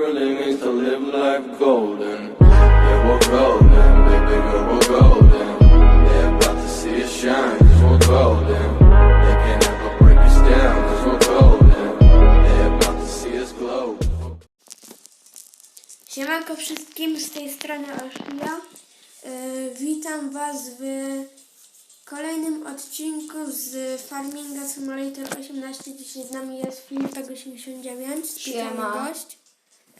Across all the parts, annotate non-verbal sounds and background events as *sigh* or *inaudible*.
really means to live life golden. Yeah, we're golden, baby girl, we're golden. They're about to see us shine, cause we're golden. They can never break us down, cause we're golden. They're about to see us glow. Siemanko wszystkim, z tej strony Oszlia. Yy, witam Was w kolejnym odcinku z Farminga Simulator 18. Dzisiaj z nami jest Filipek 89, specjalny Siema. gość.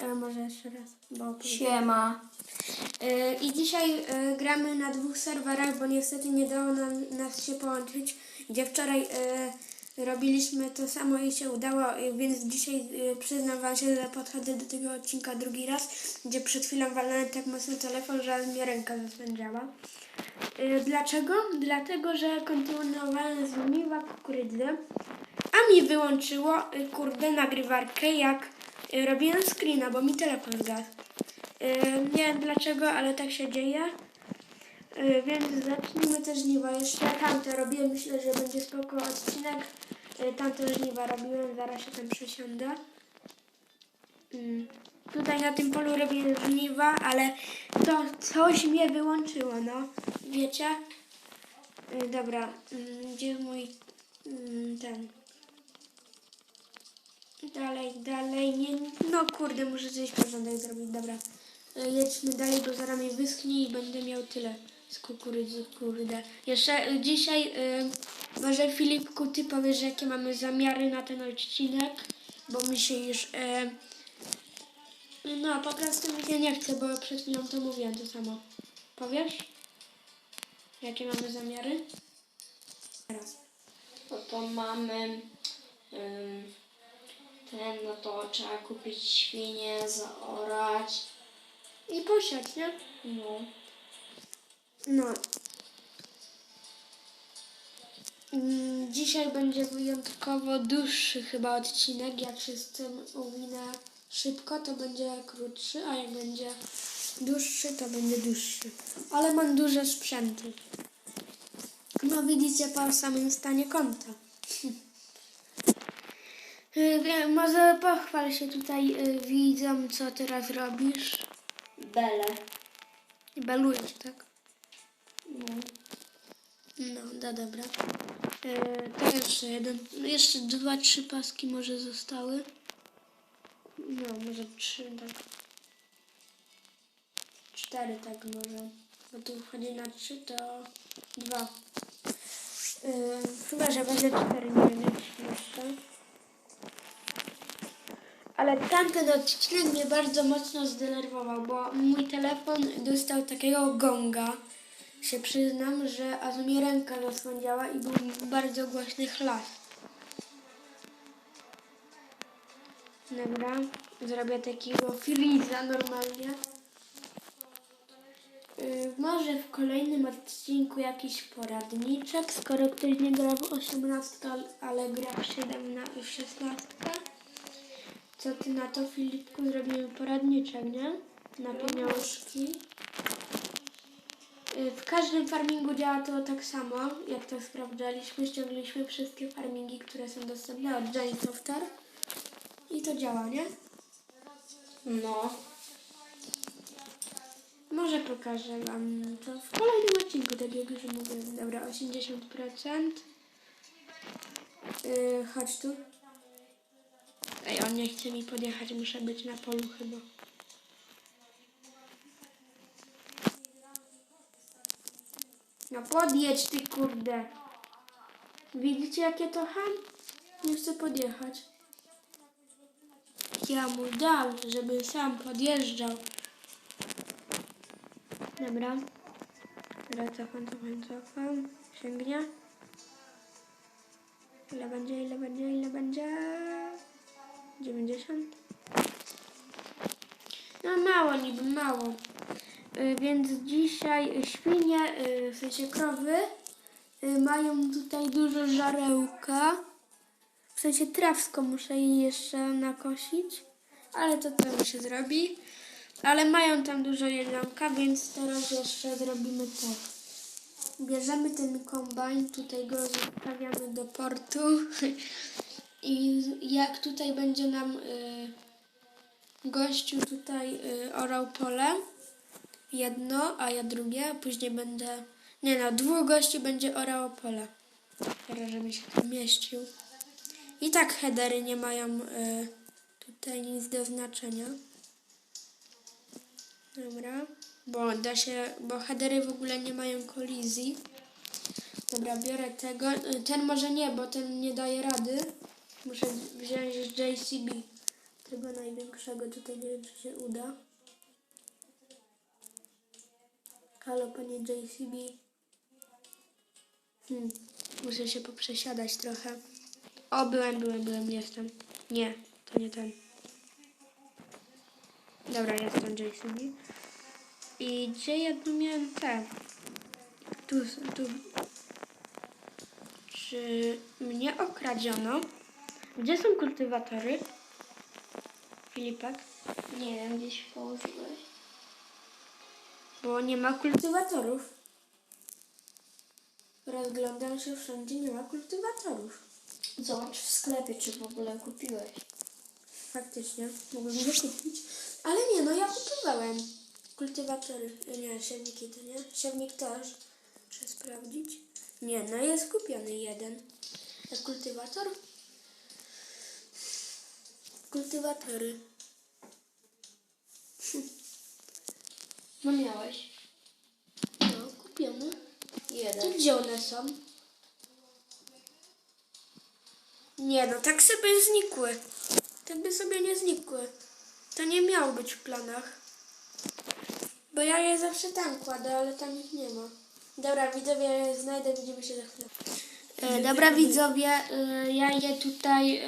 E, może jeszcze raz, bo Siema. Yy, I dzisiaj yy, gramy na dwóch serwerach, bo niestety nie dało nam, nas się połączyć, gdzie wczoraj yy, robiliśmy to samo i się udało, więc dzisiaj przyznam Wam się, że podchodzę do tego odcinka drugi raz, gdzie przed chwilą walnąłem tak mocno telefon, że aż mnie ręka zasłędziała. Yy, dlaczego? Dlatego, że kontynuowałem z miła kukurydzy, a mi wyłączyło, kurde, nagrywarkę, jak robiłem screena, bo mi telefon zgasł. Yy, nie wiem dlaczego, ale tak się dzieje. Yy, więc zacznijmy te żniwa. Jeszcze tamte robiłem, myślę, że będzie spoko odcinek. Tamte żniwa robiłem, zaraz się tam przesiądę. Yy, tutaj na tym polu robiłem żniwa, ale to coś mnie wyłączyło, no. Wiecie? Dobra, yy, gdzie mój yy, ten... Dalej, dalej, nie, no kurde, muszę coś porządek zrobić, dobra. E, Jedźmy dalej, bo zaraz mi wyschnie i będę miał tyle z kukurydzy, kurde. Jeszcze e, dzisiaj, e, może Filipku, ty powiesz, jakie mamy zamiary na ten odcinek, bo mi się już, e, no po prostu mi się nie chce, bo przed chwilą to mówiłem to samo. Powiesz? Jakie mamy zamiary? Teraz. No to mamy ym, ten, no to trzeba kupić świnie, zaorać. I posiać, nie? No. No. Mm, Dzisiaj będzie wyjątkowo dłuższy chyba odcinek. Jak się z tym uwinę szybko, to będzie krótszy, a jak będzie dłuższy, to będzie dłuższy. Ale mam duże sprzęty. No widzicie po samym stanie konta. Y, Może pochwal się tutaj y, widzom, co teraz robisz. Bele. Belujesz, tak? No. No, da, dobra. E, to jeszcze jeden. No jeszcze dwa, trzy paski może zostały. No, może trzy, tak. Cztery, tak może. Bo tu wchodzi na trzy, to dwa. E, chyba, że będzie cztery, nie wiem jak jeszcze. Ale tamten odcinek mnie bardzo mocno zdenerwował, bo mój telefon dostał takiego gonga się przyznam, że aż mi ręka zasłoniła i był bardzo głośny chlas. Dobra, zrobię takiego freeza normalnie. Yy, może w kolejnym odcinku jakiś poradniczek, skoro ktoś nie gra w 18, ale gra w 17, w 16. Co ty na to, Filipku? Zrobimy poradniczek, nie? Na pieniążki. Y, W każdym farmingu działa to tak samo, jak to sprawdzaliśmy. Ściągliśmy wszystkie farmingi, które są dostępne od Jane Software. I to działa, nie? No. Może pokażę Wam to w kolejnym odcinku, tak jak już mówiłem. Dobra, 80%. Yy, chodź tu. Ej, on nie chce mi podjechać, muszę być na polu chyba. No podjedź ty kurde. Widzicie jakie to ham? Nie chce podjechać. Ja mu dał, żeby sam podjeżdżał. Dobra. Teraz cofam, cofam, cofam. Sięgnie. Ile będzie, ile będzie, ile będzie? 90? No mało niby, mało. Y, Więc dzisiaj świnie, y, w sensie krowy, y, mają tutaj dużo żarełka. W sensie trawsko muszę jej jeszcze nakosić, ale to tam się zrobi. Ale mają tam dużo jedzonka, więc teraz jeszcze zrobimy tak. Bierzemy ten kombajn, tutaj go zostawiamy do portu *laughs* i jak tutaj będzie nam y, Gościu tutaj y, orał pole. Jedno, a ja drugie. a Później będę... Nie no, dwóch gości będzie orało pole. Teraz, żeby się tam mieścił. I tak headery nie mają y, tutaj nic do znaczenia. Dobra. Bo da się, bo headery w ogóle nie mają kolizji. Dobra, biorę tego. Y, Ten może nie, bo ten nie daje rady. Muszę wziąć JCB. Tego największego. Tutaj nie wiem, czy się uda. Halo, panie JCB. Hmm. Muszę się poprzesiadać trochę. O, byłem, byłem, byłem, jestem. Nie, to nie ten. Dobra, jestem JCB. I gdzie ja tu miałem te? Tu, tu. Czy mnie okradziono? Gdzie są kultywatory? Filipek? Nie wiem, gdzieś położyłeś. Bo nie ma kultywatorów. Rozglądam się wszędzie, nie ma kultywatorów. Zobacz w sklepie, czy w ogóle kupiłeś. Faktycznie, mogłem go kupić. Ale nie, no ja kupowałem kultywatory. Nie, siewniki to nie. Siewnik też. Muszę sprawdzić. Nie, no jest kupiony jeden. A kultywator? Kultywatory. *laughs* No miałeś. No, kupiony. To Jeden. gdzie one są? Nie no, tak sobie znikły. Tak by sobie nie znikły. To nie miało być w planach. Bo ja je zawsze tam kładę, ale tam ich nie ma. Dobra, widzowie, znajdę, widzimy się za chwilę. E, dobra, widzowie, e, ja je tutaj e,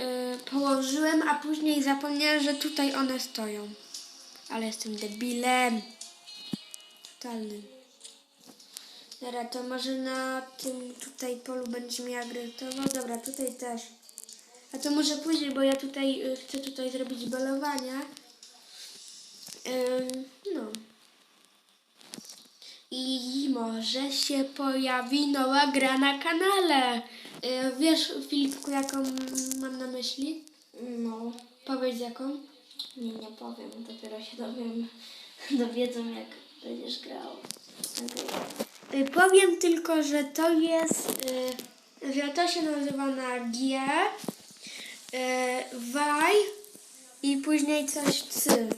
położyłem, a później zapomniałem, że tutaj one stoją. Ale jestem debilem. Totalnym. Dobra, to może na tym tutaj polu będziemy ja grytował. Dobra, tutaj też. A to może później, bo ja tutaj chcę tutaj zrobić balowania. No. I może się pojawi nowa gra na kanale. Y, wiesz, Filipku, jaką mam na myśli? No. Powiedz jaką. Nie, nie powiem. Dopiero się dowiem. *laughs* Dowiedzą, jak będziesz grał. Okej. Y, Powiem tylko, że to jest, y, że to się nazywa na G, y, Waj i później coś C.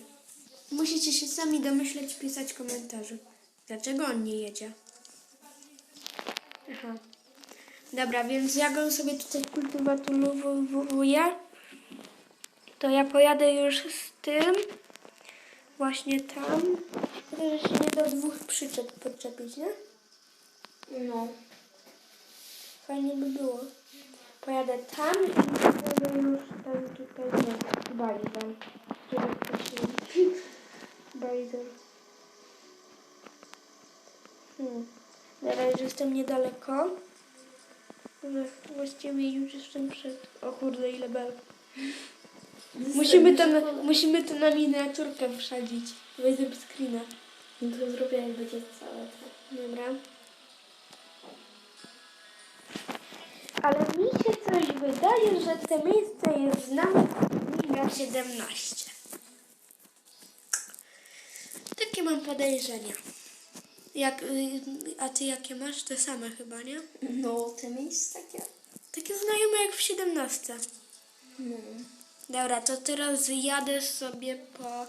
Musicie się sami domyśleć, pisać w komentarzu. Dlaczego on nie jedzie? Aha. Dobra, więc jak on sobie tutaj kultywatulowuje, to ja pojadę już z tym właśnie tam. Tylko, że się nie do dwóch przyczep podczepić, nie? No. Fajnie by było. Pojadę tam i pojadę już tam tutaj, nie, Balizon. Balizon. Hmm. Już jestem niedaleko. Ale Właściwie już jestem przed... O kurde, ile bel. Musimy to, na, musimy to na miniaturkę wsadzić. Wejdę screena. No to zrobię, jak będzie całe. Dobra. Ale mi się coś wydaje, że to miejsce jest znane Liga 17. Takie mam podejrzenia. Jak, y, a ty jakie masz? Te same chyba, nie? No, te miejsce takie. Takie znajome jak w 17. No. Dobra, to teraz jadę sobie po...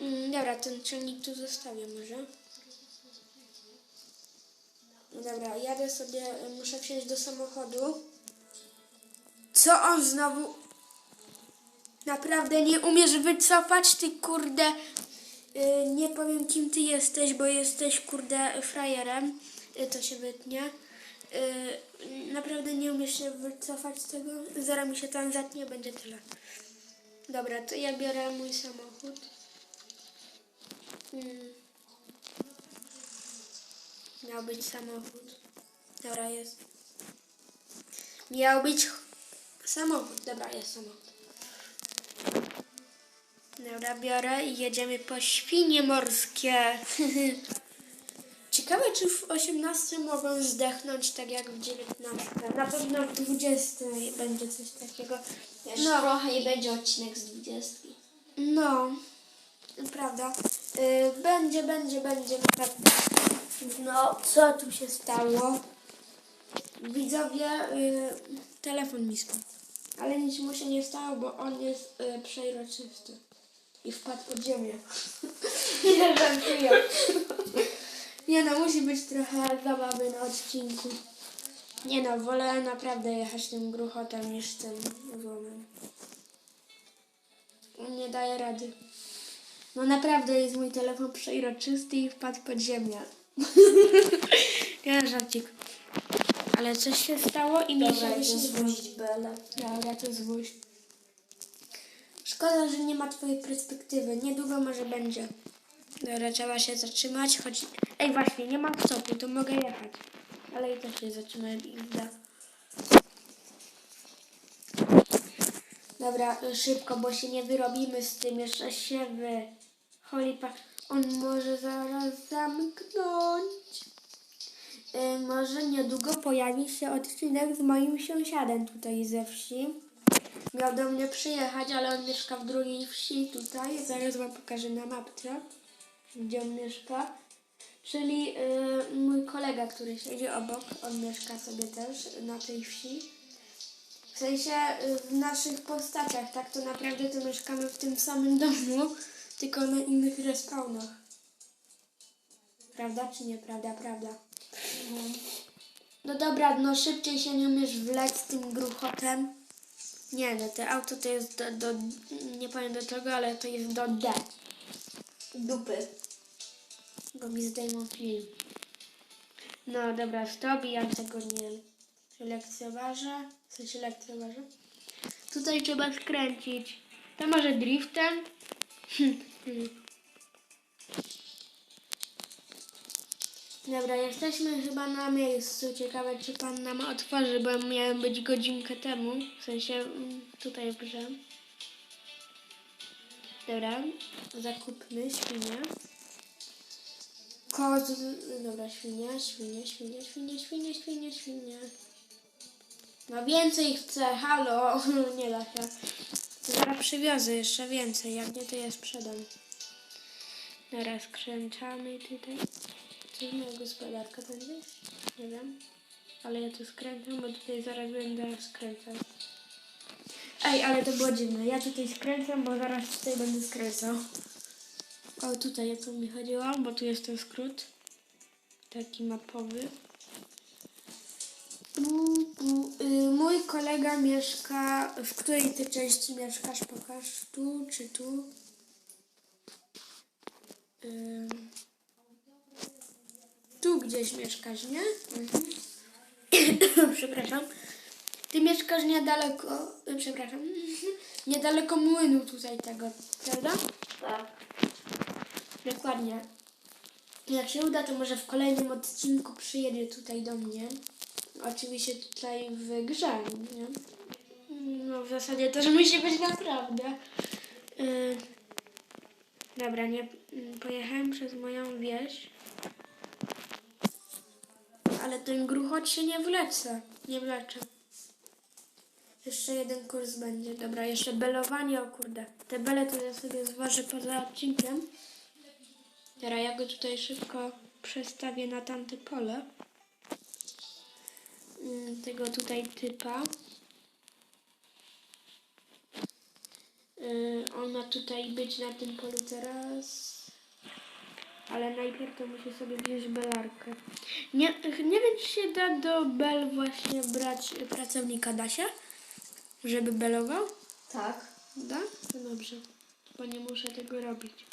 Mm, Dobra, ten czynnik tu zostawię może. Dobra, jadę sobie, y, muszę wsiąść do samochodu. Co on znowu... Naprawdę nie umiesz wycofać, ty kurde... Y, nie powiem kim ty jesteś, bo jesteś kurde frajerem. Y, to się wytnie. Y, naprawdę nie umiesz się wycofać z tego. Zaraz mi się tam zatnie, będzie tyle. Dobra, to ja biorę mój samochód. Mm. Miał być samochód. Dobra, jest. Miał być ch- samochód. Dobra, jest samochód. Dobra, biorę i jedziemy po świnie morskie. *laughs* Ciekawe, czy w 18 mogą zdechnąć tak jak w 19. Na pewno w 20 będzie coś takiego. Jeszcze No. trochę i będzie odcinek z 20. No, prawda. Y, będzie, będzie, będzie, naprawdę. No, co tu się stało? Widzowie, y, telefon mi spadł. Ale nic mu się nie stało, bo on jest y, przejrzysty. I wpadł pod ziemię. *laughs* nie żartuję. nie no, musi być trochę zabawy na odcinku. Nie no, wolę naprawdę jechać tym gruchotem niż tym złomem. Nie daje rady. No naprawdę jest mój telefon przejrzysty i wpadł pod ziemię. *laughs* nie, żarcik. Ale coś się stało i mi się Dobra, idę zwozić Belę. Dobra, to zwój. Szkoda, że nie ma twojej perspektywy. Niedługo może będzie. Dobra, trzeba się zatrzymać, choć... Ej, właśnie, nie mam stopu, to mogę jechać. Ale i tak się zatrzymałem i zda. Dobra, szybko, bo się nie wyrobimy z tym. Jeszcze się wy... Cholipa, on może zaraz zamknąć. Y, może niedługo pojawi się odcinek z moim sąsiadem tutaj ze wsi. Miał do mnie przyjechać, ale on mieszka w drugiej wsi tutaj. Zaraz wam pokażę na mapce, gdzie on mieszka. Czyli y, mój kolega, który siedzi obok, on mieszka sobie też na tej wsi. W sensie y, w naszych postaciach, tak to naprawdę to mieszkamy w tym samym domu, tylko na innych respawnach. Prawda czy nieprawda? Prawda. No dobra, no szybciej się nie umiesz wleć z tym gruchotem. Nie, no to auto to jest do, do nie powiem do czego, ale to jest do D. Dupy. Bo mi zdejmą film. No dobra, stop ja tego nie lekceważę. W sensie lekceważę. Tutaj trzeba skręcić. To może driftem? *laughs* Dobra, jesteśmy chyba na miejscu. Ciekawe, czy pan nam otworzy, bo miałem być godzinkę temu. W sensie mm, tutaj w. Dobra, zakupmy świnię. Koz... Dobra, świnia, świnia, świnia, świnia, świnia, świnia, świnia. No więcej chcę, halo, *laughs* nie da się. Zaraz przywiozę jeszcze więcej, jak nie to ja sprzedam. Teraz skręcamy tutaj. Czy moja gospodarka będzie? Nie wiem. Ale ja tu skręcam, bo tutaj zaraz będę skręcał. Ej, ale to było dziwne. Ja tutaj skręcam, bo zaraz tutaj będę skręcał. O, tutaj o co mi chodziło, bo tu jest ten skrót. Taki mapowy. Bu, bu. Y, mój kolega mieszka... W której ty części mieszkasz? Pokaż. Tu czy tu? Ym. Tu gdzieś mieszkasz, nie? Mhm. *coughs* Przepraszam. Ty mieszkasz niedaleko... y, Przepraszam. *laughs* Niedaleko młynu tutaj tego, prawda? Tak. Dokładnie. Jak się uda, to może w kolejnym odcinku przyjedzie tutaj do mnie. Oczywiście tutaj w grze, nie? No w zasadzie też musi być naprawdę. Yy, dobra, nie mm, pojechałem przez moją wieś. Ale ten gruchot się nie wlecze. Nie wlecze. Jeszcze jeden kurs będzie. Dobra, jeszcze belowanie, o kurde. Te bele to ja sobie zważę poza odcinkiem. Teraz ja go tutaj szybko przestawię na tamte pole. Mm, Tego tutaj typa. Yy, On ma tutaj być na tym polu teraz. Ale najpierw to musi sobie wziąć belarkę. Nie, nie wiem, czy się da do bel właśnie brać pracownika, da się? Żeby belował? Tak. Da? To dobrze. Bo nie muszę tego robić.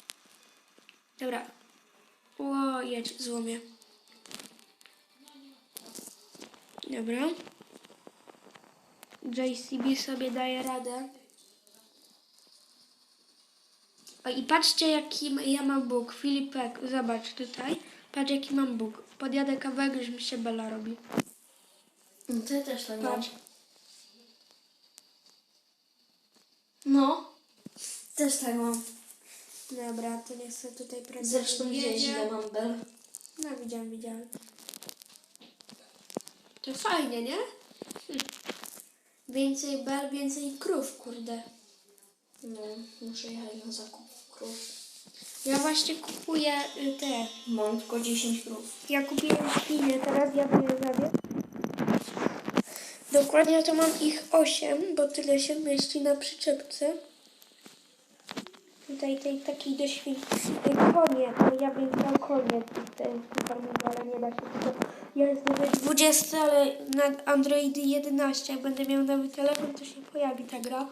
Dobra. O, jedź, złomie. Dobra. JCB sobie daje radę. O, i patrzcie, jaki ja mam Bóg. Filipek, zobacz tutaj. Patrz, jaki mam Bóg. Podjadę kawałek, że mi się Bela robi. No ja też tak mam. Patrz. No. Też tak mam. Dobra, to niech sobie tutaj pracuje. Zresztą widziałeś ile mam bel. No widziałam, widziałam. To fajnie, nie? Hm. Więcej bel, więcej krów, kurde. No, muszę jechać na zakup krów. Ja właśnie kupuję y, te. Mam tylko 10 krów. Ja kupiłem świnie, teraz ja je zabię. Dokładnie to mam ich 8, bo tyle się mieści na przyczepce. Tutaj tej takiej do świn. y, Konie, to ja bym dał konie tutaj ale nie da się tylko. Ja jestem na 20, ale na Androidy 11. Jak będę miał nowy telefon, to się pojawi ta gra.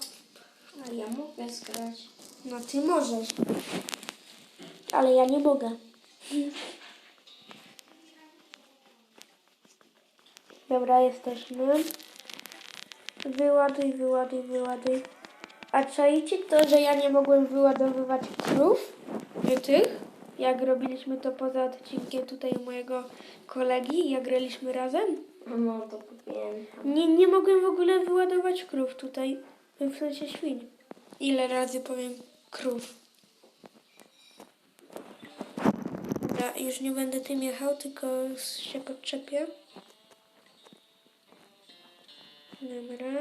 A ja mogę zgrać. No ty możesz. Ale ja nie mogę. Dobra, jesteśmy. Wyładuj, wyładuj, wyładuj. A czaicie to, że ja nie mogłem wyładowywać krów? Tych? Jak robiliśmy to poza odcinkiem tutaj mojego kolegi, jak graliśmy razem? No to pamiętam. Nie, nie mogłem w ogóle wyładować krów tutaj. W sensie świń. Ile razy powiem krów? Dobra, już nie będę tym jechał, tylko się podczepię. Dobra.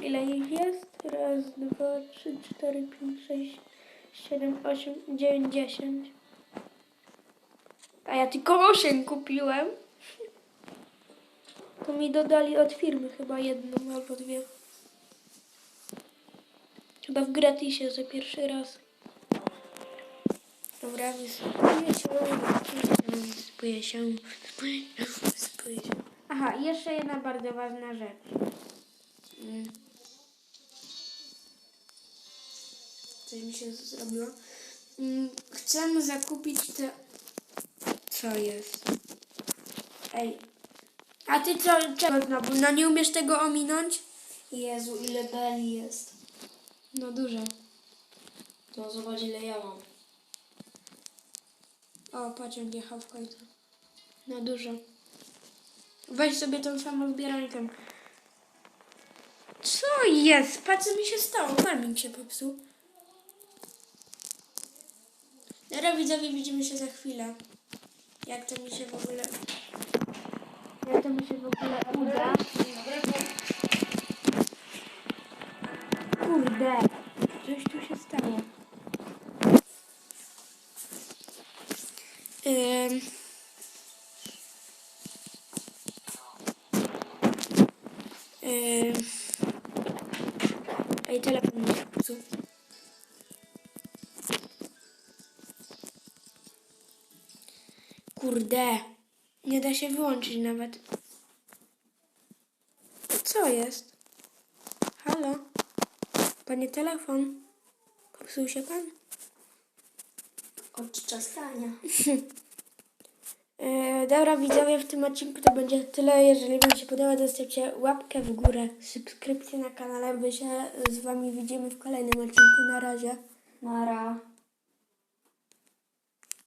Ile ich jest? Raz, dwa, trzy, cztery, pięć, sześć, siedem, osiem, dziewięć, dziesięć. A ja tylko osiem kupiłem. To mi dodali od firmy chyba jedną albo dwie. Chyba w gratisie za pierwszy raz. Dobra, wysypuję się, wysypuję się, się. Aha, jeszcze jedna bardzo ważna rzecz. Mm. Coś mi się zrobiło. Mm, Chcemy zakupić te... Co jest? Ej, a ty co, czego znowu? No nie umiesz tego ominąć? Jezu, ile beli jest. No dużo. To zobacz ile ja mam. O, jak jechał w końcu. No dużo. Weź sobie tą samą zbierańkę. Co jest? Patrz co mi się stało. Farming się popsuł. Dobra widzowie, widzimy się za chwilę. Jak to mi się w ogóle... Jak to mi się w ogóle uda. Kurde. Coś tu się stało. Ym. Ym. Ej, telefon mi się. Kurde, nie da się wyłączyć nawet. Co jest? Halo? Panie telefon? Popsuł się pan? Od czaskania. *laughs* E, dobra widzowie, w tym odcinku to będzie tyle. Jeżeli Wam się podoba, zostawcie łapkę w górę, subskrypcję na kanale. My się z Wami widzimy w kolejnym odcinku. Na razie. Mara.